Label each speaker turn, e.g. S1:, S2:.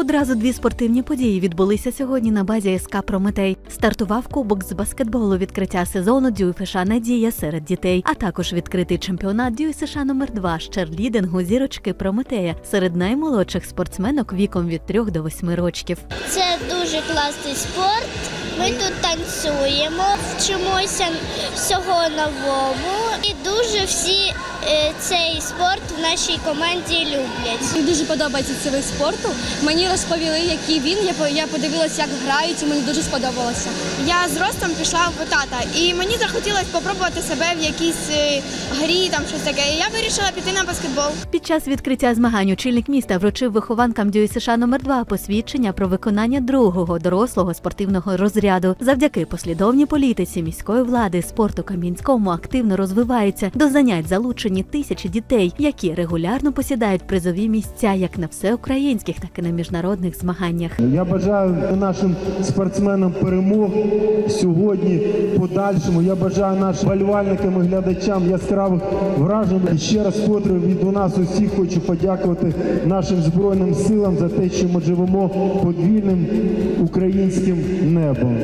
S1: Одразу дві спортивні події відбулися сьогодні на базі СК Прометей. Стартував кубок з баскетболу відкриття сезону ДЮСШ Надія серед дітей, а також відкритий чемпіонат ДЮСШ номер 2 з черлідингу зірочки Прометея серед наймолодших спортсменок віком від 3 до 8 років.
S2: Це дуже класний спорт. Ми тут танцюємо, вчимося всього новому. І дуже всі цей спорт в нашій команді люблять.
S3: Мені дуже подобається цей вид спорту. Мені розповіли, який він. Я по- подивилася, як грають, і мені дуже сподобалося.
S4: Я з ростом пішла в тата, і мені захотілося спробувати себе в якійсь е, грі, там щось таке. І я вирішила піти на баскетбол.
S1: Під час відкриття змагань очільник міста вручив вихованкам ДЮСШ номер 2 посвідчення про виконання другого дорослого спортивного розряду. Завдяки послідовній політиці міської влади спорт у Кам'янському активно розвивається. До занять залучені тисячі дітей, які регулярно посідають призові місця як на всеукраїнських, так і на міжнародних змаганнях.
S5: Я бажаю нашим спортсменам перемог сьогодні, подальшому. Я бажаю нашим болівальникам і глядачам яскравих вражень. І ще раз вкотре від нас усіх хочу подякувати нашим збройним силам за те, що ми живемо під вільним українським небом.